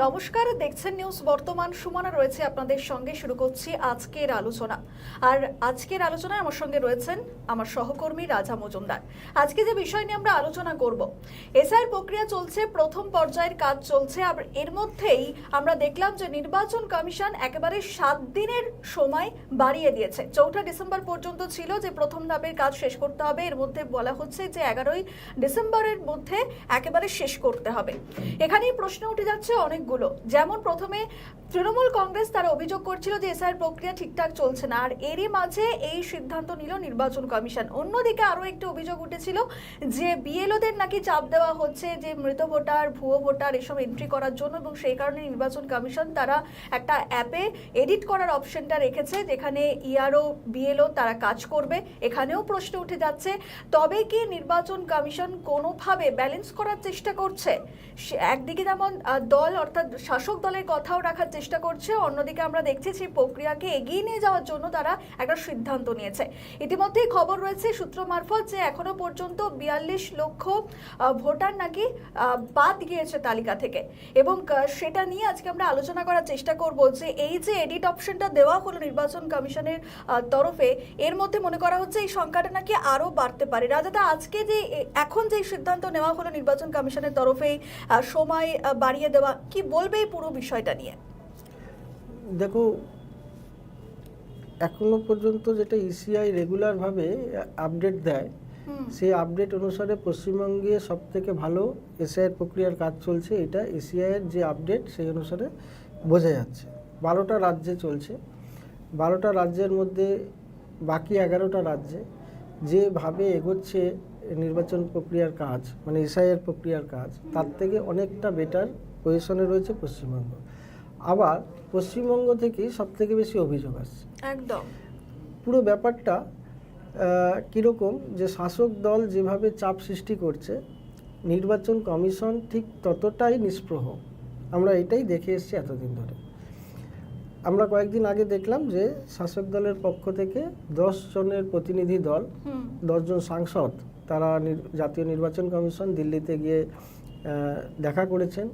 নমস্কার, দেখছেন নিউজ বর্তমান। সুমনা রয়েছে আপনাদের সঙ্গে, শুরু করছি আজকের আলোচনা। আর আজকের আলোচনায় আমার সঙ্গে রয়েছেন আমার সহকর্মী রাজা মজুমদার। আজকে যে বিষয় নিয়ে আমরা আলোচনা করব এসআইয়ের প্রক্রিয়া চলছে, প্রথম পর্যায়ের কাজ চলছে, আর এর মধ্যেই আমরা দেখলাম যে নির্বাচন কমিশন একেবারে সাত দিনের সময় বাড়িয়ে দিয়েছে। চৌঠা ডিসেম্বর পর্যন্ত ছিল যে প্রথম ধাপের কাজ শেষ করতে হবে। এর মধ্যে বলা হচ্ছে যে এগারোই ডিসেম্বরের মধ্যে একেবারে শেষ করতে হবে। এখানেই প্রশ্ন উঠে যাচ্ছে অনেকগুলো। যেমন প্রথমে, তৃণমূল কংগ্রেস তারা অভিযোগ করছিল যে এসআইয়ের প্রক্রিয়া ঠিকঠাক চলছে না, আর এরই মাঝে এই সিদ্ধান্ত নিল নির্বাচন কমিশন। অন্যদিকে আরও একটি অভিযোগ উঠেছিল যে বিএলওদের নাকি চাপ দেওয়া হচ্ছে যে মৃত ভোটার, ভুয়ো ভোটার এসব এন্ট্রি করার জন্য, এবং সেই কারণে নির্বাচন কমিশন তারা একটা অ্যাপে এডিট করার অপশনটা রেখেছে, যেখানে ইআরও বিএলও তারা কাজ করবে, এখানেও প্রশ্ন উঠে যাচ্ছে, তবে কি নির্বাচন কমিশন কোনোভাবে ব্যালেন্স করার চেষ্টা করছে? একদিকে যেমন দল অর্থাৎ শাসক দলের কথাও রাখার চেষ্টা করছে, অন্যদিকে আমরা দেখছি সেই প্রক্রিয়াকে এগিয়ে নিয়ে যাওয়ার জন্য তারা একটা সিদ্ধান্ত নিয়েছে। ইতিমধ্যেই খবর রয়েছে সূত্র মারফত যে এখনও পর্যন্ত বিয়াল্লিশ লক্ষ ভোটার নাকি বাদ গিয়েছে তালিকা থেকে। এবং সেটা নিয়ে আজকে আমরা আলোচনা করার চেষ্টা করব যে এই যে এডিট অপশনটা দেওয়া হলো নির্বাচন কমিশনের তরফে। এর মধ্যে মনে করা হচ্ছে এই সংখ্যাটা নাকি আরও বাড়তে পারে। রাজাদা আজকে যে এখন যে সিদ্ধান্ত নেওয়া হলো নির্বাচন কমিশনের তরফেই সময় বাড়িয়ে দেওয়া কি বলবে এই পুরো বিষয়টা নিয়ে? দেখো এখনও পর্যন্ত যেটা E ইসিআই রেগুলারভাবে আপডেট দেয় সেই আপডেট অনুসারে পশ্চিমবঙ্গে সব থেকে ভালো এসআইয়ের প্রক্রিয়ার কাজ চলছে। এটা এসিআইয়ের যে আপডেট সেই অনুসারে বোঝা যাচ্ছে। বারোটা রাজ্যে চলছে। বারোটা রাজ্যের মধ্যে বাকি এগারোটা রাজ্যে যেভাবে এগোচ্ছে নির্বাচন প্রক্রিয়ার কাজ মানে এসআইয়ের প্রক্রিয়ার কাজ তার থেকে অনেকটা বেটার পজিশনে রয়েছে পশ্চিমবঙ্গ। আবার পশ্চিমবঙ্গ থেকেই সব থেকে বেশি অভিযোগ আসছে। একদম। পুরো ব্যাপারটা কীরকম যে শাসক দল যেভাবে চাপ সৃষ্টি করছে নির্বাচন কমিশন ঠিক ততটাই নিষ্প্রহ। আমরা এটাই দেখে এসেছি এতদিন ধরে। আমরা কয়েকদিন আগে দেখলাম যে শাসক দলের পক্ষ থেকে দশ জনের প্রতিনিধি দল দশজন সাংসদ তারা জাতীয় নির্বাচন কমিশন দিল্লিতে গিয়ে দেখা করেছেন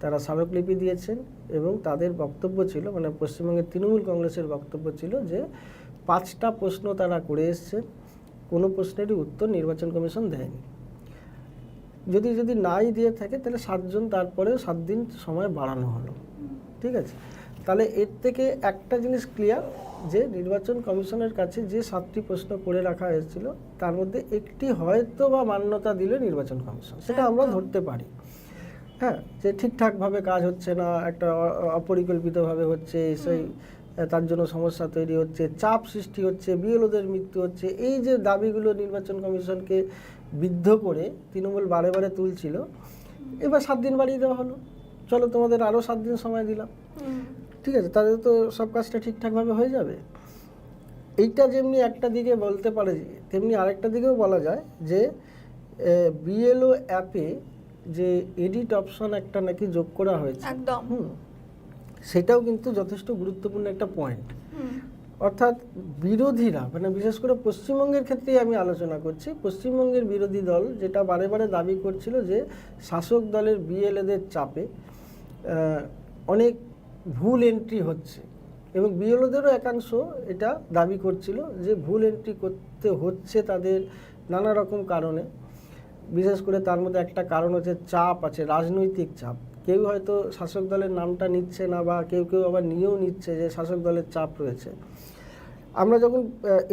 তারা স্মারকলিপি দিয়েছেন এবং তাদের বক্তব্য ছিল মানে পশ্চিমবঙ্গের তৃণমূল কংগ্রেসের বক্তব্য ছিল যে পাঁচটা প্রশ্ন তারা করে এসছেন কোনো প্রশ্নেরই উত্তর নির্বাচন কমিশন দেয়নি। যদি যদি নাই দিয়ে থাকে তাহলে সাতজন তারপরেও সাত দিন সময় বাড়ানো হলো। ঠিক আছে? তাহলে এর থেকে একটা জিনিস ক্লিয়ার যে নির্বাচন কমিশনের কাছে যে সাতটি প্রশ্ন করে রাখা হয়েছিল তার মধ্যে একটি হয়তো বা মান্যতা দিলে নির্বাচন কমিশন সেটা আমরা ধরতে পারি। হ্যাঁ যে ঠিকঠাকভাবে কাজ হচ্ছে না একটা অপরিকল্পিতভাবে হচ্ছে সেই তার জন্য সমস্যা তৈরি হচ্ছে চাপ সৃষ্টি হচ্ছে বিএলওদের মৃত্যু হচ্ছে এই যে দাবিগুলো নির্বাচন কমিশনকে বিদ্ধ করে তৃণমূল বারে বারে তুলছিল এবার সাত দিন বাড়িয়ে দেওয়া হলো। চলো তোমাদের আরও সাত দিন সময় দিলাম। ঠিক আছে তাদের তো সব কাজটা ঠিকঠাকভাবে হয়ে যাবে। এইটা যেমনি একটা দিকে বলতে পারে তেমনি আরেকটা দিকেও বলা যায় যে বিএলও অ্যাপে যে এডিট অপশন একটা নাকি যোগ করা হয়েছে। একদম। হুম সেটাও কিন্তু যথেষ্ট গুরুত্বপূর্ণ একটা পয়েন্ট অর্থাৎ বিরোধীরা মানে বিশেষ করে পশ্চিমবঙ্গের ক্ষেত্রেই আমি আলোচনা করছি পশ্চিমবঙ্গের বিরোধী দল যেটা বারে বারে দাবি করছিল যে শাসক দলের বিএলএদের চাপে অনেক ভুল এন্ট্রি হচ্ছে। এবং বিএলওদেরও একাংশ এটা দাবি করছিল যে ভুল এন্ট্রি করতে হচ্ছে তাদের নানা রকম কারণে। বিশেষ করে তার মধ্যে একটা কারণ হচ্ছে চাপ আছে রাজনৈতিক চাপ। কেউ হয়তো শাসক দলের নামটা নিচ্ছে না বা কেউ কেউ আবার নিয়েও নিচ্ছে যে শাসক দলের চাপ রয়েছে। আমরা যখন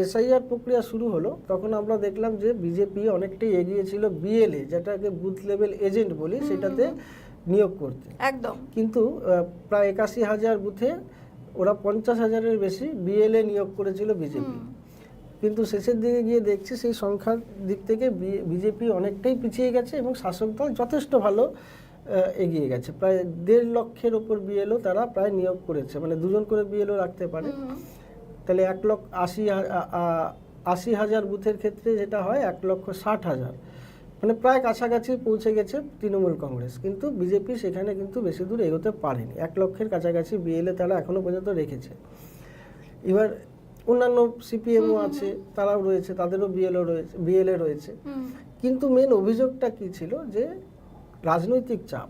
এসআইআর প্রক্রিয়া শুরু হলো তখন আমরা দেখলাম যে বিজেপি অনেকটাই এগিয়ে ছিল বিএলএ যেটাকে বুথ লেভেল এজেন্ট বলি সেটাতে নিয়োগ করতে। একদম। কিন্তু প্রায় একাশি হাজার বুথে ওরা পঞ্চাশ হাজারের বেশি বিএলএ নিয়োগ করেছিল বিজেপি। কিন্তু শেষের দিকে গিয়ে দেখছি সেই সংখ্যার দিক থেকে বিজেপি অনেকটাই পিছিয়ে গেছে এবং শাসক দল যথেষ্ট ভালো এগিয়ে গেছে। প্রায় দেড় লক্ষের ওপর বিএলও তারা প্রায় নিয়োগ করেছে। মানে দুজন করে বিএলও রাখতে পারে। তাহলে এক লক্ষ আশি আশি হাজার বুথের ক্ষেত্রে যেটা হয় এক লক্ষ ষাট হাজার। মানে প্রায় কাছাকাছি পৌঁছে গেছে তৃণমূল কংগ্রেস। কিন্তু বিজেপি সেখানে কিন্তু বেশি দূর এগোতে পারেনি। এক লক্ষের কাছাকাছি বিএলএ তারা এখনও পর্যন্ত রেখেছে। এবার অন্যান্য সিপিএমও আছে তারাও রয়েছে তাদেরও বিএলও রয়েছে বিএলএ রয়েছে। কিন্তু মেন অভিযোগটা কি ছিল যে রাজনৈতিক চাপ।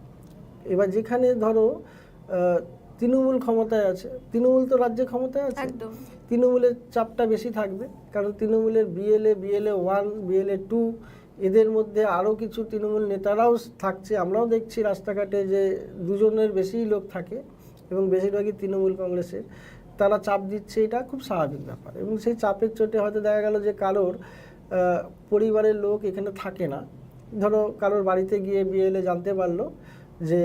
এবার যেখানে ধরো তৃণমূল ক্ষমতায় আছে তৃণমূল তো রাজ্যে ক্ষমতায় আছে। তৃণমূলের চাপটা বেশি থাকবে কারণ তৃণমূলের BLA BLA one BLA two এদের মধ্যে আরও কিছু তৃণমূল নেতারাও থাকছে। আমরাও দেখছি রাস্তাঘাটে যে দুজনের বেশি লোক থাকে এবং বেশিরভাগই তৃণমূল কংগ্রেসের। তারা চাপ দিচ্ছে এটা খুব স্বাভাবিক ব্যাপার এবং সেই চাপের চোটে হয়তো দেখা গেল যে কারোর পরিবারের লোক এখানে থাকে না। ধরো কারোর বাড়িতে গিয়ে বিএলএ জানতে পারল যে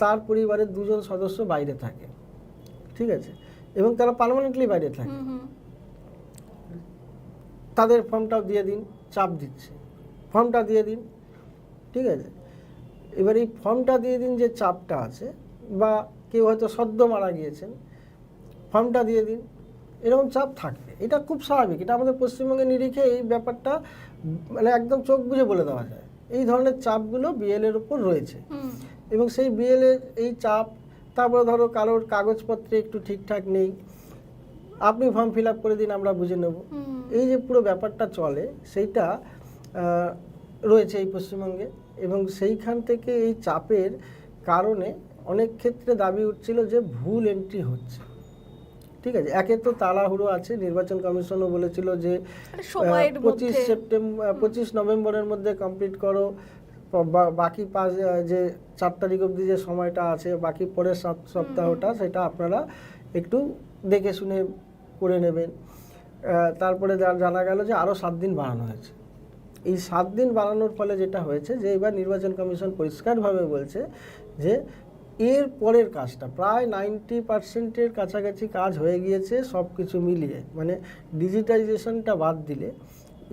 তার পরিবারের দুজন সদস্য বাইরে থাকে ঠিক আছে? এবং তারা পার্মানেন্টলি বাইরে থাকে। তাদের ফর্মটাও দিয়ে দিন। চাপ দিচ্ছে। ফর্মটা দিয়ে দিন ঠিক আছে? এবার এই ফর্মটা দিয়ে দিন যে চাপটা আছে বা কেউ হয়তো সদ্য মারা গিয়েছেন ফর্মটা দিয়ে দিন এরকম চাপ থাকবে। এটা খুব স্বাভাবিক এটা আমাদের পশ্চিমবঙ্গে নিরিখে এই ব্যাপারটা মানে একদম চোখ বুঝে বলে দেওয়া যায়। এই ধরনের চাপগুলো বিএলের উপর রয়েছে। এবং সেই বিএলের এই চাপ তারপরে ধরো কারোর কাগজপত্রে একটু ঠিকঠাক নেই আপনি ফর্ম ফিল আপ করে দিন আমরা বুঝে নেব। এই যে পুরো ব্যাপারটা চলে সেইটা রয়েছে এই পশ্চিমবঙ্গে এবং সেইখান থেকে এই চাপের কারণে অনেক ক্ষেত্রে দাবি উঠছিল যে ভুল এন্ট্রি হচ্ছে। ঠিক আছে? একে তো তাড়াহুড়ো আছে নির্বাচন কমিশনও বলেছিল যে পঁচিশ সেপ্টেম্বর পঁচিশ নভেম্বরের মধ্যে কমপ্লিট করো বাকি পাঁচ যে চার তারিখ অবধি যে সময়টা আছে বাকি পরের সাত সপ্তাহটা সেটা আপনারা একটু দেখে শুনে করে নেবেন। তারপরে জানা গেল যে আরও সাত দিন বাড়ানো হয়েছে। এই সাত দিন বাড়ানোর ফলে যেটা হয়েছে যে এবার নির্বাচন কমিশন পরিষ্কারভাবে বলছে যে এর পরের কাজটা, প্রায় নাইনটি পার্সেন্টের কাছাকাছি কাজ হয়ে গিয়েছে সব কিছু মিলিয়ে। মানে ডিজিটাইজেশনটা বাদ দিলে,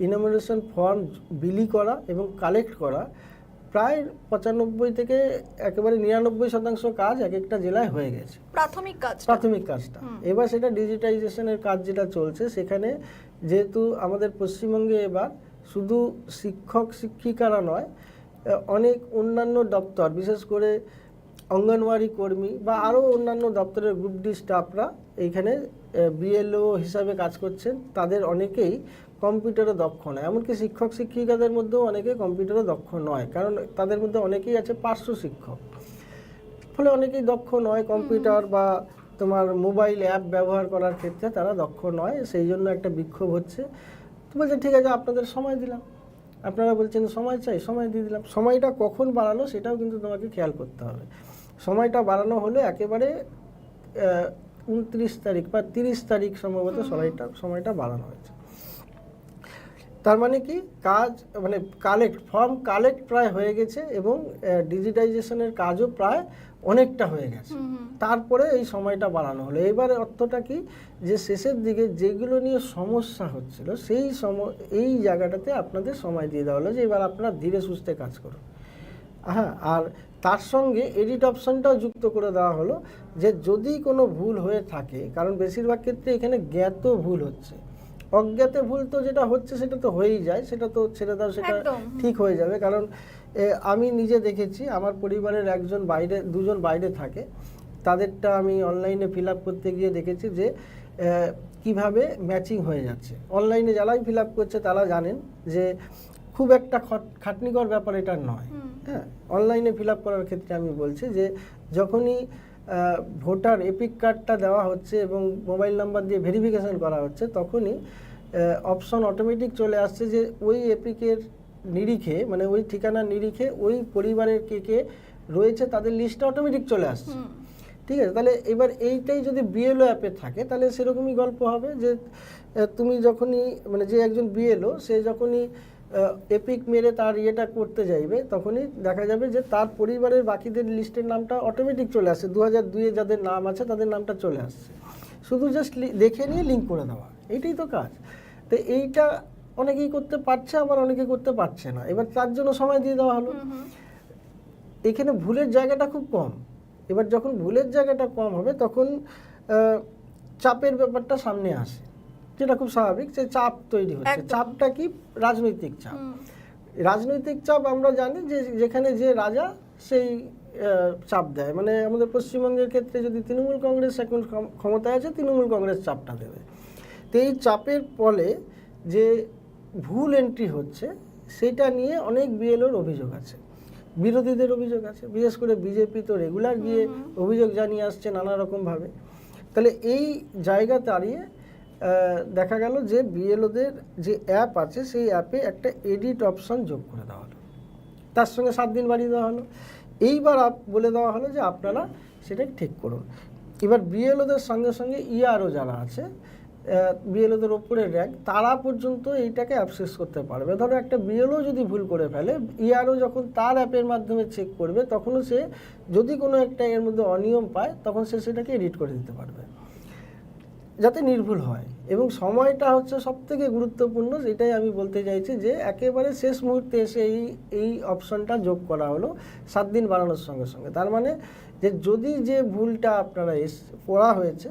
ইনোমিনেশন ফর্ম বিলি করা এবং কালেক্ট করা প্রায় পঁচানব্বই থেকে একেবারে নিরানব্বই শতাংশ কাজ এক একটা জেলায় হয়ে গেছে। প্রাথমিক কাজ প্রাথমিক কাজটা। এবার সেটা ডিজিটাইজেশনের কাজ যেটা চলছে সেখানে যেহেতু আমাদের পশ্চিমবঙ্গে এবার শুধু শিক্ষক শিক্ষিকারা নয় অনেক অন্যান্য দপ্তর বিশেষ করে অঙ্গনওয়াড়ি কর্মী বা আরও অন্যান্য দপ্তরের গ্রুপ ডি স্টাফরা এইখানে বিএলও হিসাবে কাজ করছেন। তাদের অনেকেই কম্পিউটারে দক্ষ নয়। এমনকি শিক্ষক শিক্ষিকাদের মধ্যেও অনেকে কম্পিউটারে দক্ষ নয় কারণ তাদের মধ্যে অনেকেই আছে পার্শ্ব শিক্ষক। ফলে অনেকেই দক্ষ নয় কম্পিউটার বা তোমার মোবাইল অ্যাপ ব্যবহার করার ক্ষেত্রে তারা দক্ষ নয় সেই জন্য একটা বিক্ষোভ হচ্ছে। তো বলছে ঠিক আছে আপনাদের সময় দিলাম। আপনারা বলছেন সময় চাই সময় দিয়ে দিলাম। সময়টা কখন বাড়ানো সেটাও কিন্তু তোমাকে খেয়াল করতে হবে। সময়টা বাড়ানো হলে একেবারে উনত্রিশ তারিখ বা তিরিশ তারিখ সম্ভবত সময়টা সময়টা বাড়ানো হয়েছে। তার মানে কি? কাজ মানে কালেক্ট ফর্ম কালেক্ট প্রায় হয়ে গেছে এবং ডিজিটাইজেশনের কাজও প্রায় অনেকটা হয়ে গেছে। তারপরে এই সময়টা বাড়ানো হলো। এবারে অর্থটা কি? যে শেষের দিকে যেগুলো নিয়ে সমস্যা হচ্ছিল সেই সম এই জায়গাটাতে আপনাদের সময় দিয়ে দেওয়া হলো যে এবার আপনারা ধীরে সুস্থে কাজ করুন। হ্যাঁ আর তার সঙ্গে এডিট অপশনটাও যুক্ত করে দেওয়া হলো যে যদি কোনো ভুল হয়ে থাকে কারণ বেশিরভাগ ক্ষেত্রে এখানে জ্ঞাত ভুল হচ্ছে। অজ্ঞাতে ভুল তো যেটা হচ্ছে সেটা তো হয়েই যায় সেটা তো ছেড়ে দাও সেটা ঠিক হয়ে যাবে। কারণ আমি নিজে দেখেছি আমার পরিবারের একজন বাইরে দুজন বাইরে থাকে। তাদেরটা আমি অনলাইনে ফিল আপ করতে গিয়ে দেখেছি যে কীভাবে ম্যাচিং হয়ে যাচ্ছে। অনলাইনে যারাই ফিল আপ করছে তারা জানেন যে খুব একটা খট- খাটনিকর ব্যাপার এটা নয়। হ্যাঁ অনলাইনে ফিল আপ করার ক্ষেত্রে আমি বলছি যে যখনই ভোটার এপিক কার্ডটা দেওয়া হচ্ছে এবং মোবাইল নাম্বার দিয়ে ভেরিফিকেশন করা হচ্ছে তখনই অপশন অটোমেটিক চলে আসছে যে ওই এপিকের নিরিখে মানে ওই ঠিকানার নিরিখে ওই পরিবারের কে কে রয়েছে তাদের লিস্টটা অটোমেটিক চলে আসছে। ঠিক আছে তাহলে এবার এইটাই যদি বিএলও অ্যাপে থাকে তাহলে সেরকমই গল্প হবে যে তুমি যখনই মানে যে একজন বিএলও সে যখনই এপিক মেরে তার ইয়েটা করতে যাইবে তখনই দেখা যাবে যে তার পরিবারের বাকিদের লিস্টের নামটা অটোমেটিক চলে আসে। দু হাজার দুইয়ে যাদের নাম আছে তাদের নামটা চলে আসছে। শুধু জাস্ট দেখে নিয়ে লিঙ্ক করে দেওয়া। এইটাই তো কাজ। তো এইটা অনেকেই করতে পারছে আবার অনেকে করতে পারছে না। এবার তার জন্য সময় দিয়ে দেওয়া হলো। এখানে ভুলের জায়গাটা খুব কম। এবার যখন ভুলের জায়গাটা কম হবে তখন চাপের ব্যাপারটা সামনে আসে। যেটা খুব স্বাভাবিক যে চাপ তৈরি হচ্ছে। চাপটা কি? রাজনৈতিক চাপ। রাজনৈতিক চাপ আমরা জানি যে যেখানে যে রাজা সেই চাপ দেয়। মানে আমাদের পশ্চিমবঙ্গের ক্ষেত্রে যদি তৃণমূল কংগ্রেস এখন ক্ষমতায় আছে তৃণমূল কংগ্রেস চাপটা দেবে। তো এই চাপের ফলে যে ভুল এন্ট্রি হচ্ছে সেটা নিয়ে অনেক বিএলওর অভিযোগ আছে। বিরোধীদের অভিযোগ আছে। বিশেষ করে বিজেপি তো রেগুলার গিয়ে অভিযোগ জানিয়ে আসছে নানা রকমভাবে তাহলে এই জায়গা দাঁড়িয়ে দেখা গেল যে বিএলওদের যে অ্যাপ আছে, সেই অ্যাপে একটা এডিট অপশন যোগ করে দেওয়া হলো। তার সঙ্গে সাত দিন বাড়িয়ে দেওয়া হলো। এইবার আপ বলে দেওয়া হলো যে আপনারা সেটা ঠিক করুন। এবার বিএলওদের সঙ্গে সঙ্গে ইআরও যারা আছে বিএলওদের ওপরে র্যাঙ্ক তারা পর্যন্ত এইটাকে অ্যাক্সেস করতে পারবে। ধরো একটা বিএলও যদি ভুল করে ফেলে ইআরও যখন তার অ্যাপের মাধ্যমে চেক করবে, তখনও সে যদি কোনো একটা এর মধ্যে অনিয়ম পায়, তখন সে সেটাকে এডিট করে দিতে পারবে। যাতে নির্ভুল হয়। এবং সময়টা হচ্ছে সব থেকে গুরুত্বপূর্ণ এটাই আমি বলতে চাইছি যে একেবারে শেষ মুহূর্তে এসে এই এই অপশনটা যোগ করা হলো সাত দিন বাড়ানোর সঙ্গে সঙ্গে। তার মানে যে যদি যে ভুলটা আপনারা এস, পড়া হয়েছে,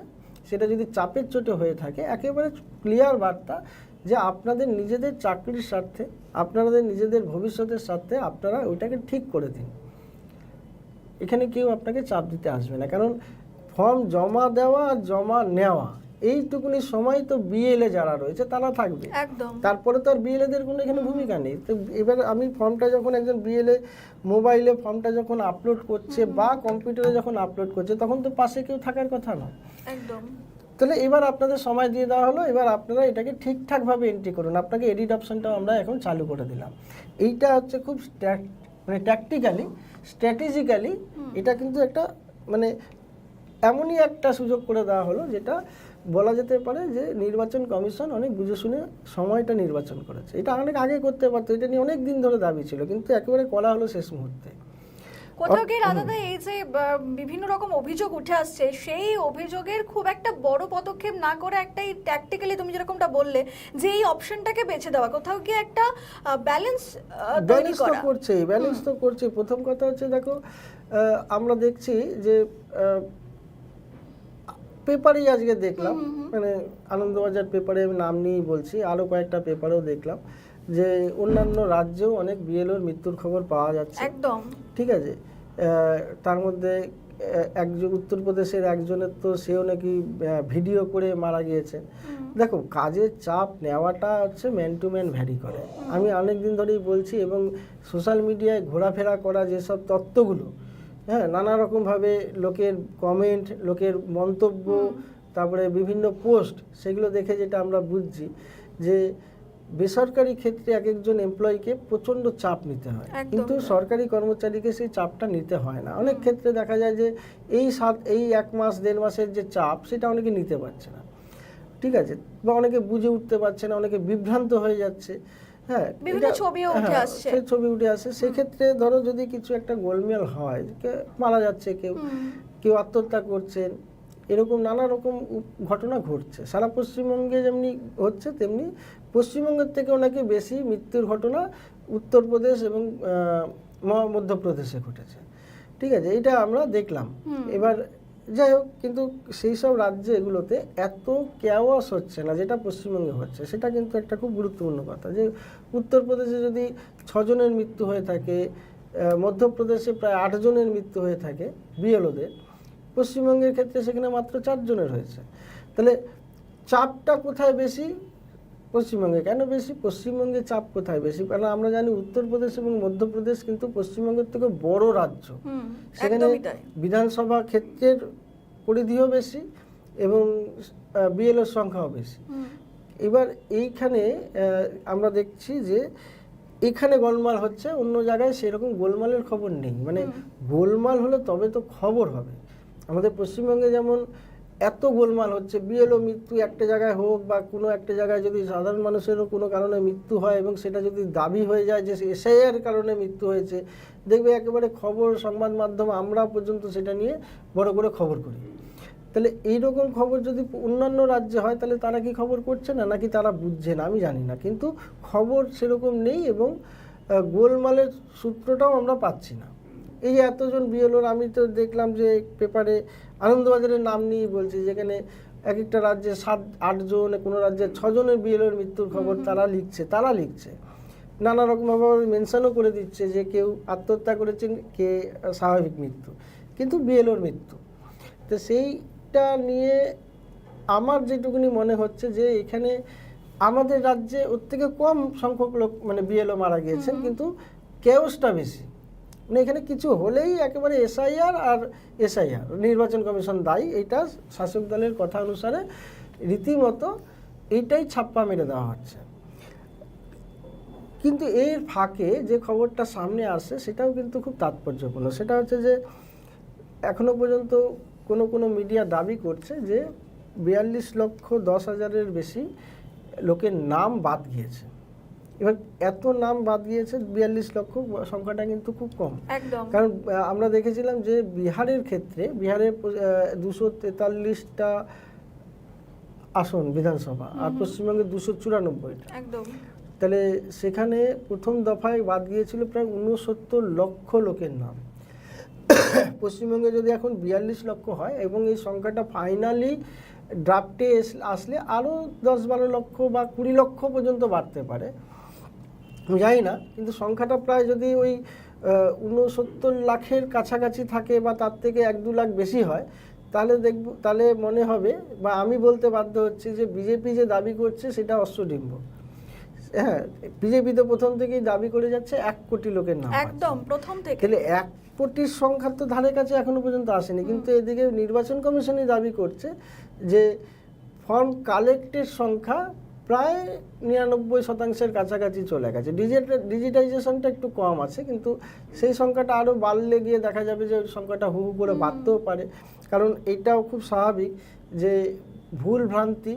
সেটা যদি চাপের চোটে হয়ে থাকে, একেবারে ক্লিয়ার বার্তা যে আপনাদের নিজেদের চাকরির স্বার্থে, আপনাদের নিজেদের ভবিষ্যতের স্বার্থে আপনারা ওইটাকে ঠিক করে দিন। এখানে কেউ আপনাকে চাপ দিতে আসবে না। কারণ ফর্ম জমা দেওয়া আর জমা নেওয়া এইটুকুনি সময় তো বিএলএ যারা রয়েছে তারা থাকবে। একদম। তারপরে তো আর বিএলএদের কোনো এখানে ভূমিকা নেই। তো এবার আমি ফর্মটা যখন একজন বিএলএ মোবাইলে ফর্মটা যখন আপলোড করছে বা কম্পিউটারে যখন আপলোড করছে তখন তো পাশে কেউ থাকার কথা নয়। একদম। তাহলে এবার আপনাদের সময় দিয়ে দেওয়া হলো এবার আপনারা এটাকে ঠিকঠাকভাবে এন্ট্রি করুন। আপনাকে এডিট অপশনটাও আমরা এখন চালু করে দিলাম। এইটা হচ্ছে খুব মানে ট্যাকটিক্যালি স্ট্র্যাটেজিক্যালি এটা কিন্তু একটা মানে এমনই একটা সুযোগ করে দেওয়া হলো যেটা বলা যেতে পারে যে নির্বাচন কমিশন অনেক বুঝে শুনে সময়টা নির্বাচন করেছে। এটা অনেক আগে করতে পারতো এটা নিয়ে অনেক দিন ধরে দাবি ছিল কিন্তু একেবারে করা হলো শেষ মুহূর্তে। কোথাও কি রাজাদা এই যে বিভিন্ন রকম অভিযোগ উঠে আসছে সেই অভিযোগের খুব একটা বড় পদক্ষেপ না করে একটাই ট্যাকটিক্যালি তুমি যেরকমটা বললে যে এই অপশনটাকে বেছে দেওয়া কোথাও কি একটা ব্যালেন্স তৈরি ব্যালেন্স তো করা। করছে ব্যালেন্স তো করছে প্রথম কথা হচ্ছে দেখো আহ, আমরা দেখছি যে পেপারেই আজকে দেখলাম। মানে আনন্দবাজার পেপারে আমি নাম নিয়েই বলছি আরও কয়েকটা পেপারেও দেখলাম যে অন্যান্য রাজ্যেও অনেক বিএলওর মৃত্যুর খবর পাওয়া যাচ্ছে। একদম। ঠিক আছে? তার মধ্যে একজন উত্তরপ্রদেশের একজনের তো সেও নাকি ভিডিও করে মারা গিয়েছে। দেখো কাজের চাপ নেওয়াটা হচ্ছে ম্যান টু ম্যান ভ্যারি করে। আমি অনেক দিন ধরেই বলছি এবং সোশ্যাল মিডিয়ায় ঘোরাফেরা করা যেসব তত্ত্বগুলো হ্যাঁ নানা রকমভাবে লোকের কমেন্ট লোকের মন্তব্য তারপরে বিভিন্ন পোস্ট সেগুলো দেখে যেটা আমরা বুঝছি যে বেসরকারি ক্ষেত্রে এক একজন এমপ্লয়িকে প্রচণ্ড চাপ নিতে হয়। কিন্তু সরকারি কর্মচারীকে সেই চাপটা নিতে হয় না। অনেক ক্ষেত্রে দেখা যায় যে এই সাত এই এক মাস দেড় মাসের যে চাপ সেটা অনেকে নিতে পারছে না। ঠিক আছে? বা অনেকে বুঝে উঠতে পারছে না অনেকে বিভ্রান্ত হয়ে যাচ্ছে। হ্যাঁ বিভিন্ন ছবিও উঠে হ্যাঁ, আসছে। সেই ছবি উঠে আসে সেক্ষেত্রে ধরো যদি কিছু একটা গোলমেল হয় মারা যাচ্ছে কেউ কেউ আত্মহত্যা করছেন এরকম নানা রকম ঘটনা ঘটছে। সারা পশ্চিমবঙ্গে যেমনি হচ্ছে তেমনি পশ্চিমবঙ্গের থেকেও নাকি বেশি মৃত্যুর ঘটনা উত্তরপ্রদেশ এবং মধ্যপ্রদেশে ঘটেছে। ঠিক আছে এটা আমরা দেখলাম। এবার যাই হোক, কিন্তু সেই সব রাজ্যে এগুলোতে এত কেওয়াস হচ্ছে না, যেটা পশ্চিমবঙ্গে হচ্ছে, সেটা কিন্তু একটা খুব গুরুত্বপূর্ণ কথা। যে উত্তরপ্রদেশে যদি ছজনের মৃত্যু হয়ে থাকে মধ্যপ্রদেশে প্রায় আটজনের মৃত্যু হয়ে থাকে, বিএলওদের, পশ্চিমবঙ্গের ক্ষেত্রে সেখানে মাত্র চারজনের হয়েছে। তাহলে চাপটা কোথায় বেশি? পশ্চিমবঙ্গে। কেন বেশি? পশ্চিমবঙ্গে চাপ কোথায় বেশি? কারণ আমরা জানি উত্তরপ্রদেশ এবং মধ্যপ্রদেশ কিন্তু পশ্চিমবঙ্গের থেকে বড় রাজ্য। সেখানে বিধানসভা ক্ষেত্রের পরিধিও বেশি এবং বিএলওর সংখ্যাও বেশি। এবার এইখানে আমরা দেখছি যে এখানে গোলমাল হচ্ছে অন্য জায়গায় সেরকম গোলমালের খবর নেই। মানে গোলমাল হলে তবে তো খবর হবে। আমাদের পশ্চিমবঙ্গে যেমন এত গোলমাল হচ্ছে, বিএলও মৃত্যু একটা জায়গায় হোক বা কোনো একটা জায়গায় যদি সাধারণ মানুষেরও কোনো কারণে মৃত্যু হয় এবং সেটা যদি দাবি হয়ে যায় যে এসআইআর কারণে মৃত্যু হয়েছে, দেখবে একেবারে খবর সংবাদ মাধ্যম আমরা পর্যন্ত সেটা নিয়ে বড় করে খবর করি। তাহলে এইরকম খবর যদি অন্যান্য রাজ্যে হয়, তাহলে তারা কি খবর করছে না? নাকি তারা বুঝছে না? আমি জানি না। কিন্তু খবর সেরকম নেই এবং গোলমালের সূত্রটাও আমরা পাচ্ছি না। এই এতজন বিএলওর, আমি তো দেখলাম যে পেপারে আনন্দবাজারের নাম নিয়েই বলছি যেখানে এক একটা রাজ্যে সাত আটজন কোনো রাজ্যে ছজনের বিএলওর মৃত্যুর খবর তারা লিখছে তারা লিখছে। নানা রকমভাবে মেনশনও করে দিচ্ছে যে কেউ আত্মহত্যা করেছেন কে স্বাভাবিক মৃত্যু কিন্তু বিএলওর মৃত্যু। তো সেইটা নিয়ে আমার যেটুকুনি মনে হচ্ছে যে এখানে আমাদের রাজ্যে ওর থেকে কম সংখ্যক লোক মানে বিএলও মারা গিয়েছেন কিন্তু কেওসটা বেশি। মানে এখানে কিছু হলেই একেবারে এসআইআর আর এসআইআর, নির্বাচন কমিশন দায়ী, এইটা শাসক দলের কথা অনুসারে রীতিমতো এইটাই ছাপ্পা মেরে দেওয়া হচ্ছে। কিন্তু এর ফাঁকে যে খবরটা সামনে আসে, সেটাও কিন্তু খুব তাৎপর্যপূর্ণ। সেটা হচ্ছে যে, এখনও পর্যন্ত কোনো কোনো মিডিয়া দাবি করছে যে, বিয়াল্লিশ লক্ষ দশ হাজারের বেশি লোকের নাম বাদ গিয়েছে। এবার এত নাম বাদ গিয়েছে বিয়াল্লিশ লক্ষ সংখ্যাটা কিন্তু খুব কম। কারণ আমরা দেখেছিলাম যে বিহারের ক্ষেত্রে বিহারে দুশো তেতাল্লিশটা আসন বিধানসভা আর পশ্চিমবঙ্গে দুশো চুরানব্বইটা। একদম। তাহলে সেখানে প্রথম দফায় বাদ গিয়েছিল প্রায় উনসত্তর লক্ষ লোকের নাম। পশ্চিমবঙ্গে যদি এখন বিয়াল্লিশ লক্ষ হয় এবং এই সংখ্যাটা ফাইনালি ড্রাফটে আসলে আরও দশ বারো লক্ষ বা কুড়ি লক্ষ পর্যন্ত বাড়তে পারে। জানি না কিন্তু সংখ্যাটা প্রায় যদি ওই উনসত্তর লাখের কাছাকাছি থাকে বা তার থেকে এক দু লাখ বেশি হয় তাহলে দেখব তাহলে মনে হবে বা আমি বলতে বাধ্য হচ্ছি যে বিজেপি যে দাবি করছে সেটা অশ্বডিম্ব হ্যাঁ বিজেপি তো প্রথম থেকেই দাবি করে যাচ্ছে এক কোটি লোকের নাম একদম প্রথম থেকে। তাহলে এক কোটির সংখ্যা তো ধারে কাছে এখনও পর্যন্ত আসেনি কিন্তু এদিকে নির্বাচন কমিশনই দাবি করছে যে ফর্ম কালেক্টের সংখ্যা প্রায় নিরানব্বই শতাংশের কাছাকাছি চলে গেছে। ডিজিটাল ডিজিটাইজেশনটা একটু কম আছে কিন্তু সেই সংখ্যাটা আরও বাড়লে গিয়ে দেখা যাবে যে ওই সংখ্যাটা হু হু করে বাড়তেও পারে। কারণ এটাও খুব স্বাভাবিক যে ভুল ভ্রান্তি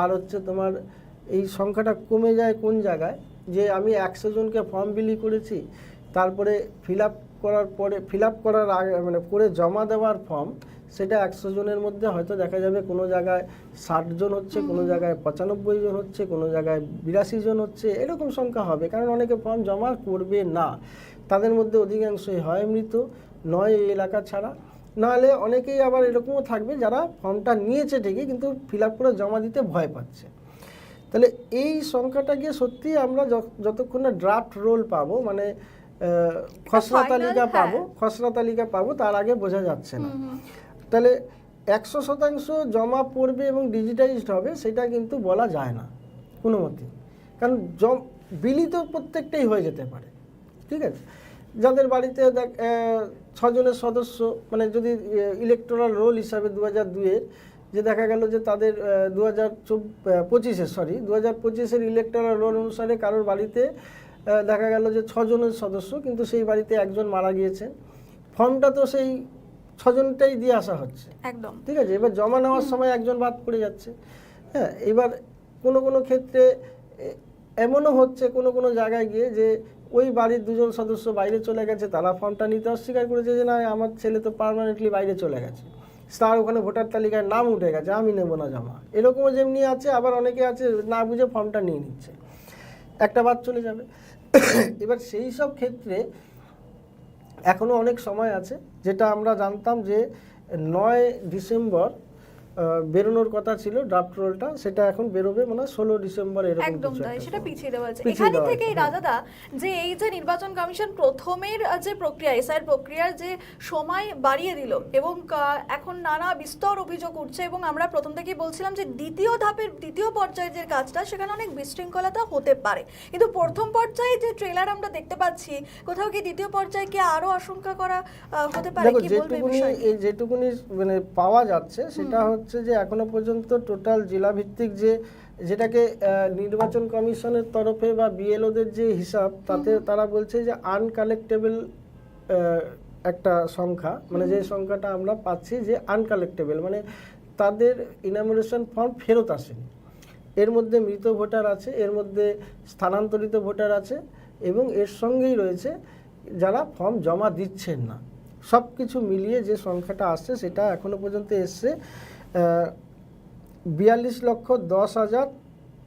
আর হচ্ছে তোমার এই সংখ্যাটা কমে যায় কোন জায়গায়? যে আমি একশো জনকে ফর্ম বিলি করেছি তারপরে ফিল আপ করার পরে ফিল আপ করার আগে মানে করে জমা দেওয়ার ফর্ম সেটা একশো জনের মধ্যে হয়তো দেখা যাবে কোনো জায়গায় ষাট জন হচ্ছে কোনো জায়গায় পঁচানব্বই জন হচ্ছে কোনো জায়গায় বিরাশি জন হচ্ছে এরকম সংখ্যা হবে। কারণ অনেকে ফর্ম জমা করবে না। তাদের মধ্যে অধিকাংশই হয় মৃত। নয় এই এলাকা ছাড়া। নাহলে অনেকেই আবার এরকমও থাকবে যারা ফর্মটা নিয়েছে ঠিকই কিন্তু ফিল আপ করে জমা দিতে ভয় পাচ্ছে। তাহলে এই সংখ্যাটাকে সত্যি আমরা যতক্ষণ না ড্রাফট রোল পাবো মানে খসড়া তালিকা হ্যাঁ। পাবো খসড়া তালিকা পাবো তার আগে বোঝা যাচ্ছে না। তাহলে একশো শতাংশ জমা পড়বে এবং ডিজিটাইজড হবে, সেটা কিন্তু বলা যায় না, কোনো মতেই। কারণ জম, বিলি তো প্রত্যেকটাই হয়ে যেতে পারে, ঠিক আছে? যাদের বাড়িতে দেখ ছজনের সদস্য মানে যদি ইলেকটোরাল রোল হিসাবে দু হাজার দুয়ের যে দেখা গেল যে তাদের দু হাজার পঁচিশে সরি দু হাজার পঁচিশের ইলেকটোরাল রোল অনুসারে কারোর বাড়িতে দেখা গেল যে ছজনের সদস্য, কিন্তু সেই বাড়িতে একজন মারা গিয়েছে। ফর্মটা তো সেই ছজনটাই দিয়ে আসা হচ্ছে। একদম। ঠিক আছে? এবার জমা নেওয়ার সময় একজন বাদ পড়ে যাচ্ছে। হ্যাঁ এবার কোনো কোনো ক্ষেত্রে এমনও হচ্ছে কোনো কোনো জায়গায় গিয়ে যে ওই বাড়ির দুজন সদস্য বাইরে চলে গেছে তারা ফর্মটা নিতে অস্বীকার করেছে যে না আমার ছেলে তো পার্মানেন্টলি বাইরে চলে গেছে। তার ওখানে ভোটার তালিকায় নাম উঠে গেছে আমি নেব না জমা। এরকমও যেমনি আছে আবার অনেকে আছে না বুঝে ফর্মটা নিয়ে নিচ্ছে। একটা বাদ চলে যাবে। এবার সেই সব ক্ষেত্রে এখনও অনেক সময় আছে। যেটা আমরা জানতাম যে নয় ডিসেম্বর বেরোনোর কথা ছিল ড্রাফট রোলটা সেটা এখন বেরোবে মানে ষোলো ডিসেম্বর এরকম একদম তাই সেটা পিছিয়ে দেওয়া হয়েছে। এখানে থেকেই হ্যাঁ। রাজাদা যে এই যে নির্বাচন কমিশন প্রথমের যে প্রক্রিয়া এসআইয়ের প্রক্রিয়ার যে সময় বাড়িয়ে দিল এবং এখন নানা বিস্তর অভিযোগ উঠছে এবং আমরা প্রথম থেকেই বলছিলাম যে দ্বিতীয় ধাপের দ্বিতীয় পর্যায়ের যে কাজটা সেখানে অনেক বিশৃঙ্খলতা হতে পারে। কিন্তু প্রথম পর্যায়ে যে ট্রেলার আমরা দেখতে পাচ্ছি কোথাও কি দ্বিতীয় পর্যায়ে কি আরও আশঙ্কা করা হতে পারে? কি বলবে এই বিষয়ে যেটুকুনি মানে পাওয়া যাচ্ছে সেটা হচ্ছে যে এখনও পর্যন্ত টোটাল জেলা ভিত্তিক যে যেটাকে নির্বাচন কমিশনের তরফে বা বিএলওদের যে হিসাব তাতে তারা বলছে যে আনকালেক্টেবল একটা সংখ্যা মানে যে সংখ্যাটা আমরা পাচ্ছি যে আনকালেক্টেবল মানে তাদের ইনামোরেশন ফর্ম ফেরত আসেনি। এর মধ্যে মৃত ভোটার আছে এর মধ্যে স্থানান্তরিত ভোটার আছে এবং এর সঙ্গেই রয়েছে যারা ফর্ম জমা দিচ্ছেন না। সব কিছু মিলিয়ে যে সংখ্যাটা আসছে সেটা এখনও পর্যন্ত এসছে। বিয়াল্লিশ লক্ষ দশ হাজার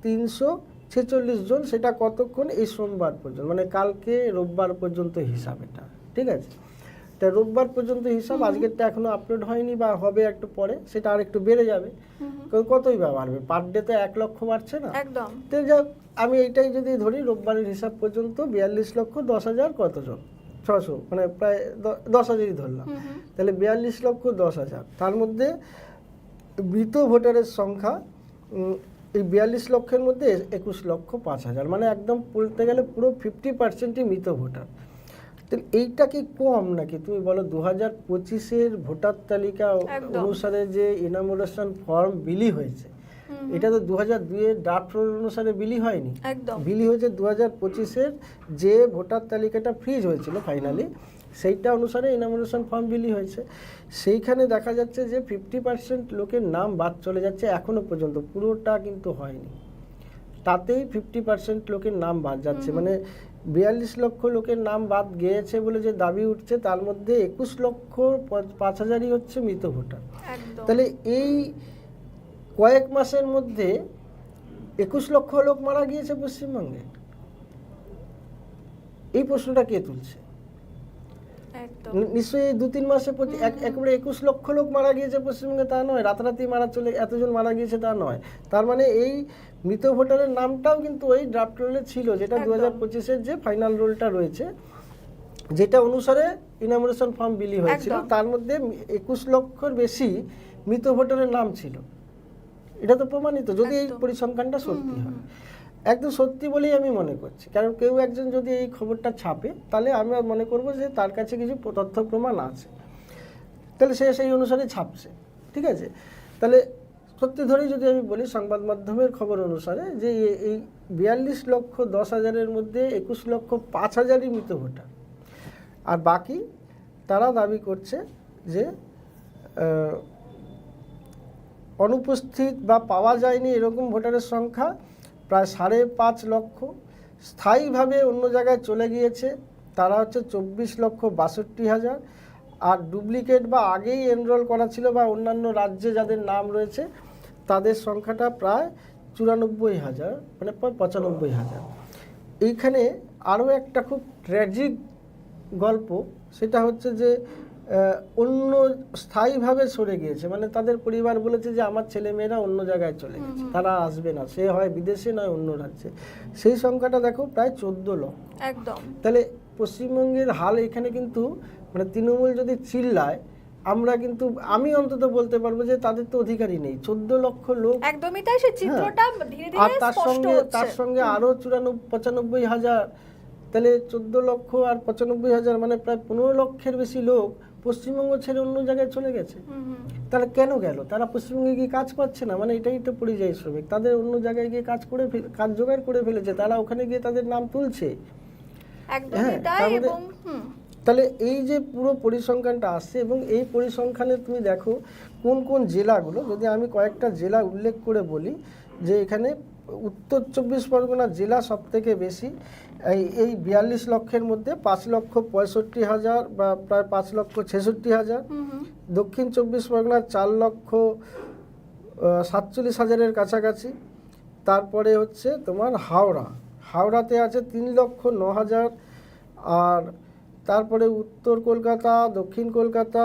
তিনশো ছেচল্লিশ জন সেটা কতক্ষণ? এই সোমবার পর্যন্ত মানে কালকে রোববার পর্যন্ত হিসাব এটা ঠিক আছে? তা রোববার পর্যন্ত হিসাব আজকেরটা এখনও আপলোড হয়নি বা হবে একটু পরে সেটা আর একটু বেড়ে যাবে। কতই বা বাড়বে? পার ডে তো এক লক্ষ বাড়ছে না? একদম। তো যাক আমি এইটাই যদি ধরি রোববারের হিসাব পর্যন্ত বিয়াল্লিশ লক্ষ দশ হাজার কতজন? ছশো মানে প্রায় দশ হাজারই ধরলাম। তাহলে বিয়াল্লিশ লক্ষ দশ হাজার। তার মধ্যে মৃত ভোটারের সংখ্যা এই বিয়াল্লিশ লক্ষের মধ্যে একুশ লক্ষ পাঁচ হাজার মানে একদম বলতে গেলে পুরো ফিফটি পার্সেন্টই মৃত ভোটার। তাহলে এইটা কি কম নাকি? তুমি বলো দু হাজার পঁচিশের ভোটার তালিকা অনুসারে যে ইনামোরেশন ফর্ম বিলি হয়েছে এটা তো দু হাজার দুইয়ের ড্রাফট অনুসারে বিলি হয়নি। বিলি হয়েছে দু হাজার পঁচিশের যে ভোটার তালিকাটা ফ্রিজ হয়েছিল ফাইনালি সেইটা অনুসারে ইনামোরেশন ফর্ম বিলি হয়েছে। সেইখানে দেখা যাচ্ছে যে ফিফটি পার্সেন্ট লোকের নাম বাদ চলে যাচ্ছে এখনও পর্যন্ত। পুরোটা কিন্তু হয়নি। তাতেই ফিফটি পার্সেন্ট লোকের নাম বাদ যাচ্ছে। মানে বিয়াল্লিশ লক্ষ লোকের নাম বাদ গিয়েছে বলে যে দাবি উঠছে তার মধ্যে একুশ লক্ষ পাঁচ হাজারই হচ্ছে মৃত ভোটার। তাহলে এই কয়েক মাসের মধ্যে একুশ লক্ষ লোক মারা গিয়েছে পশ্চিমবঙ্গে। এই প্রশ্নটা কে তুলছে? নিশ্চয়ই দু তিন মাসে একেবারে একুশ লক্ষ লোক মারা গিয়েছে পশ্চিমবঙ্গে তা নয়। রাতারাতি মারা চলে এতজন মারা গিয়েছে তা নয়। তার মানে এই মৃত ভোটারের নামটাও কিন্তু ওই ড্রাফট রোলে ছিল যেটা দু হাজার পঁচিশের যে ফাইনাল রোলটা রয়েছে যেটা অনুসারে ইনামোরেশন ফর্ম বিলি হয়েছিল। তার মধ্যে একুশ লক্ষর বেশি মৃত ভোটারের নাম ছিল। এটা তো প্রমাণিত যদি এই পরিসংখ্যানটা সত্যি হয়। একদম সত্যি বলেই আমি মনে করছি। কারণ কেউ একজন যদি এই খবরটা ছাপে, তাহলে আমরা মনে করব যে তার কাছে কিছু তথ্য প্রমাণ আছে। তাহলে সে সেই অনুসারে ছাপছে, ঠিক আছে? তাহলে সত্যি ধরেই যদি আমি বলি, সংবাদ মাধ্যমের খবর অনুসারে যে এই বিয়াল্লিশ লক্ষ দশ হাজারের মধ্যে একুশ লক্ষ পাঁচ হাজারই মৃত ভোটার। আর বাকি তারা দাবি করছে যে অনুপস্থিত বা পাওয়া যায়নি এরকম ভোটারের সংখ্যা। প্রায় সাড়ে পাঁচ লক্ষ। স্থায়ীভাবে অন্য জায়গায় চলে গিয়েছে। তারা হচ্ছে চব্বিশ লক্ষ বাষট্টি হাজার। আর ডুপ্লিকেট বা আগেই এনরোল করা ছিল বা অন্যান্য রাজ্যে যাদের নাম রয়েছে, তাদের সংখ্যাটা প্রায় চুরানব্বই হাজার মানে পঁচানব্বই হাজার। এইখানে আরও একটা খুব ট্র্যাজিক গল্প, সেটা হচ্ছে যে অন্য স্থায়ীভাবে সরে গিয়েছে। মানে তাদের পরিবার বলেছে যে আমার ছেলেমেয়েরা অন্য জায়গায় চলে গেছে। তারা আসবে না। সে হয় বিদেশে নয় অন্য রাজ্যে। সেই সংখ্যাটা দেখো প্রায় চোদ্দ লক্ষ। একদম। তাহলে পশ্চিমবঙ্গের হাল এখানে কিন্তু মানে তৃণমূল যদি চিল্লায় আমরা কিন্তু আমি অন্তত বলতে পারব যে তাদের তো অধিকারই নেই। চোদ্দ লক্ষ লোক একদমই তাই। সেই চিত্রটা ধীরে আর তার সঙ্গে তার সঙ্গে আরও চুরানব্বই পঁচানব্বই হাজার। তাহলে চোদ্দ লক্ষ আর পঁচানব্বই হাজার মানে প্রায় পনেরো লক্ষের বেশি লোক পশ্চিমবঙ্গ ছেড়ে অন্য জায়গায় চলে গেছে। তাহলে কেন গেল? তারা পশ্চিমবঙ্গে গিয়ে কাজ পাচ্ছে না। মানে এটাই তো পরিযায়ী শ্রমিক। তাদের অন্য জায়গায় গিয়ে কাজ করে কাজ জোগাড় করে ফেলেছে। তারা ওখানে গিয়ে তাদের নাম তুলছে। হ্যাঁ, তার তাহলে এই যে পুরো পরিসংখ্যানটা আসছে এবং এই পরিসংখ্যানে তুমি দেখো কোন কোন জেলাগুলো যদি আমি কয়েকটা জেলা উল্লেখ করে বলি যে এখানে উত্তর চব্বিশ পরগনা জেলা সব থেকে বেশি এই এই বিয়াল্লিশ লক্ষের মধ্যে পাঁচ লক্ষ পঁয়ষট্টি হাজার বা প্রায় পাঁচ লক্ষ ছেষট্টি হাজার। দক্ষিণ চব্বিশ পরগনার চার লক্ষ সাতচল্লিশ হাজারের কাছাকাছি। তারপরে হচ্ছে তোমার হাওড়া। হাওড়াতে আছে তিন লক্ষ ন হাজার। আর তারপরে উত্তর কলকাতা দক্ষিণ কলকাতা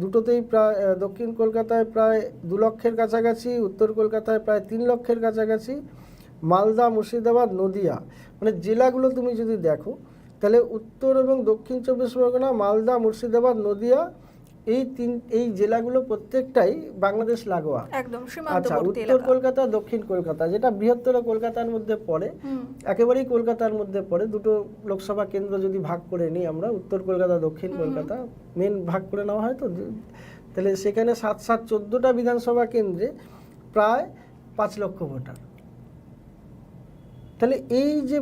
দুটোতেই প্রায় দক্ষিণ কলকাতায় প্রায় দু লক্ষের কাছাকাছি উত্তর কলকাতায় প্রায় তিন লক্ষের কাছাকাছি। মালদা মুর্শিদাবাদ নদিয়া। মানে জেলাগুলো তুমি যদি দেখো তাহলে উত্তর এবং দক্ষিণ চব্বিশ পরগনা মালদা মুর্শিদাবাদ নদিয়া এই তিন এই জেলাগুলো প্রত্যেকটাই বাংলাদেশ লাগোয়া। একদম আচ্ছা উত্তর কলকাতা দক্ষিণ কলকাতা যেটা বৃহত্তর কলকাতার মধ্যে পড়ে একেবারেই কলকাতার মধ্যে পড়ে দুটো লোকসভা কেন্দ্র যদি ভাগ করে নিই আমরা উত্তর কলকাতা দক্ষিণ কলকাতা মেন ভাগ করে নেওয়া হয় তো তাহলে সেখানে সাত সাত চোদ্দোটা বিধানসভা কেন্দ্রে প্রায় পাঁচ লক্ষ ভোটার। তাহলে এই যে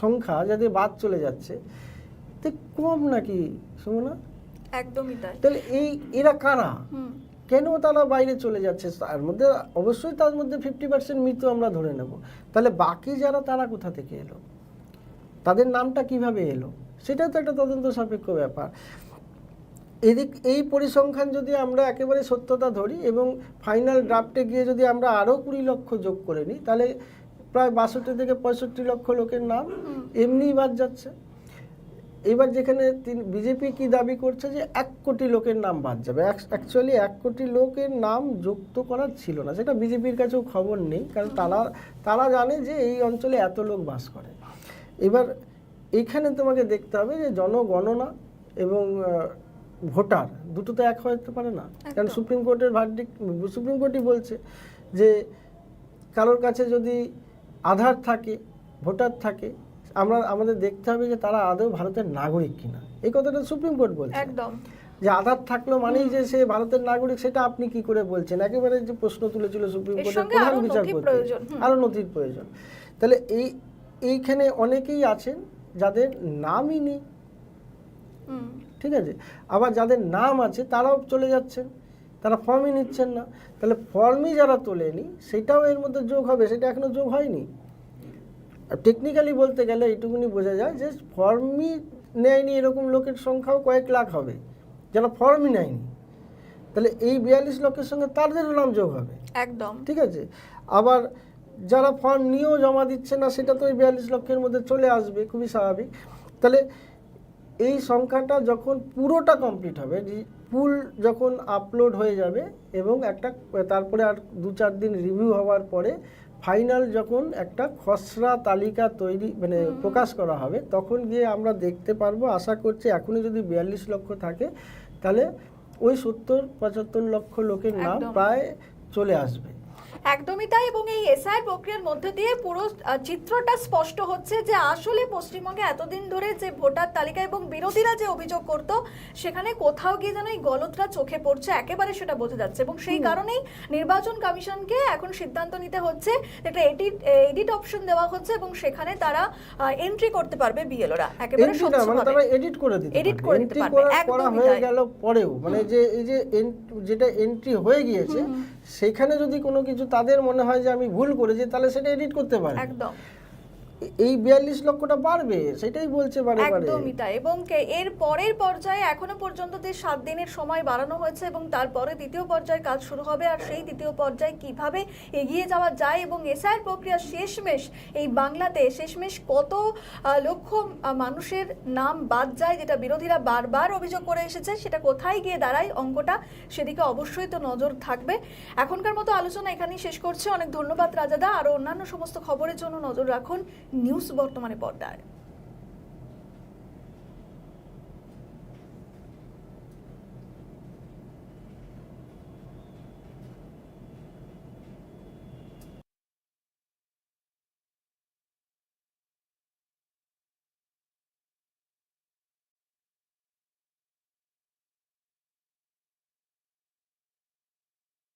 সংখ্যা যাতে বাদ চলে যাচ্ছে তো কম নাকি সুমনা? একদমই তাই। তাহলে এই এরা কারা? কেন তারা বাইরে চলে যাচ্ছে? তার মধ্যে অবশ্যই তার মধ্যে ফিফটি পার্সেন্ট মৃত্যু আমরা ধরে নেব। তাহলে বাকি যারা তারা কোথা থেকে এলো? তাদের নামটা কীভাবে এলো? সেটাও তো একটা তদন্ত সাপেক্ষ ব্যাপার। এদিক এই পরিসংখ্যান যদি আমরা একেবারে সত্যতা ধরি এবং ফাইনাল ড্রাফটে গিয়ে যদি আমরা আরও কুড়ি লক্ষ যোগ করে নিই তাহলে প্রায় বাষট্টি থেকে পঁয়ষট্টি লক্ষ লোকের নাম। এমনিই বাদ যাচ্ছে। এবার যেখানে বিজেপি কি দাবি করছে যে এক কোটি লোকের নাম বাদ যাবে? অ্যাকচুয়ালি এক কোটি লোকের নাম যুক্ত করার ছিল না। সেটা বিজেপির কাছেও খবর নেই কারণ তারা তারা জানে যে এই অঞ্চলে এত লোক বাস করে। এবার এখানে তোমাকে দেখতে হবে যে জনগণনা এবং ভোটার দুটো তো এক হতে পারে না। কারণ সুপ্রিম কোর্টের ভার্ডিক সুপ্রিম কোর্টই বলছে যে কারোর কাছে যদি আধার থাকে ভোটার থাকে আমরা আমাদের দেখতে হবে যে তারা আদৌ ভারতের নাগরিক কিনা। এই কথাটা সুপ্রিম কোর্ট বলছে। একদম। যে আধার থাকল মানেই যে সে ভারতের নাগরিক সেটা আপনি কি করে বলছেন? একেবারে যে প্রশ্ন তুলেছিল সুপ্রিম কোর্টের প্রধান বিচারপতি। আরও নথির প্রয়োজন। তাহলে এই এইখানে অনেকেই আছেন যাদের নামই নেই। ঠিক আছে? আবার যাদের নাম আছে তারাও চলে যাচ্ছেন। তারা ফর্মই নিচ্ছেন না। তাহলে ফর্মই যারা তোলেনি সেটাও এর মধ্যে যোগ হবে সেটা এখনও যোগ হয়নি। টেকনিক্যালি বলতে গেলে এইটুকুনি বোঝা যায় যে ফর্মই নেয়নি এরকম লোকের সংখ্যাও কয়েক লাখ হবে যারা ফর্মই নেয়নি। তাহলে এই বিয়াল্লিশ লক্ষের সঙ্গে তাদেরও নাম যোগ হবে। একদম। ঠিক আছে? আবার যারা ফর্ম নিয়েও জমা দিচ্ছে না সেটা তো ওই বিয়াল্লিশ লক্ষের মধ্যে চলে আসবে খুবই স্বাভাবিক। তাহলে এই সংখ্যাটা যখন পুরোটা কমপ্লিট হবে ফুল যখন আপলোড হয়ে যাবে এবং একটা তারপরে আর দু চার দিন রিভিউ হওয়ার পরে ফাইনাল যখন একটা খসড়া তালিকা তৈরি মানে প্রকাশ করা হবে তখন গিয়ে আমরা দেখতে পারব আশা করছি এখনই যদি বিয়াল্লিশ লক্ষ থাকে তাহলে ওই সত্তর পঁচাত্তর লক্ষ লোকের নাম প্রায় চলে আসবে। একদমই তাই এবং এই এসআইআর প্রক্রিয়ার মধ্যে দিয়ে পুরো চিত্রটা স্পষ্ট হচ্ছে যে আসলে পশ্চিমবঙ্গে এতদিন ধরে যে ভোটার তালিকা এবং বিরোধীরা যে অভিযোগ করত সেখানে কোথাও গিয়ে যেন এই গলতটা চোখে পড়ছে একেবারে সেটা বোঝা যাচ্ছে। এবং সেই কারণেই নির্বাচন কমিশনকে এখন সিদ্ধান্ত নিতে হচ্ছে একটা এডিট এডিট অপশন দেওয়া হচ্ছে এবং সেখানে তারা এন্ট্রি করতে পারবে বিএলওরা একেবারে মানে তারা এডিট করে দিতে পারবে। করে দিতে পারবে, একদমই হয়ে গেল পরেও। মানে যে এই যে যেটা এন্ট্রি হয়ে গিয়েছে সেখানে যদি কোনো কিছু তাদের মনে হয় যে আমি ভুল করেছি, তাহলে সেটা এডিট করতে পারে একদম। এই বিয়াল্লিশ লক্ষটা বাড়বে? সেটাই বলছে বারে একদমই তাই। এবং এর পরের পর্যায়ে এখনও পর্যন্ত যে সাত দিনের সময় বাড়ানো হয়েছে এবং তারপরে দ্বিতীয় পর্যায়ে কাজ শুরু হবে, আর সেই দ্বিতীয় পর্যায়ে কীভাবে এগিয়ে যাওয়া যায় এবং এসআইয়ের প্রক্রিয়া শেষমেশ এই বাংলাতে শেষমেশ কত লক্ষ মানুষের নাম বাদ যায়, যেটা বিরোধীরা বারবার অভিযোগ করে এসেছে, সেটা কোথায় গিয়ে দাঁড়ায়? অঙ্কটা সেদিকে অবশ্যই তো নজর থাকবে। এখনকার মতো আলোচনা এখানেই শেষ করছে। অনেক ধন্যবাদ রাজাদা। আরও অন্যান্য সমস্ত খবরের জন্য নজর রাখুন। নিউজ বর্তমানে পর্দায়।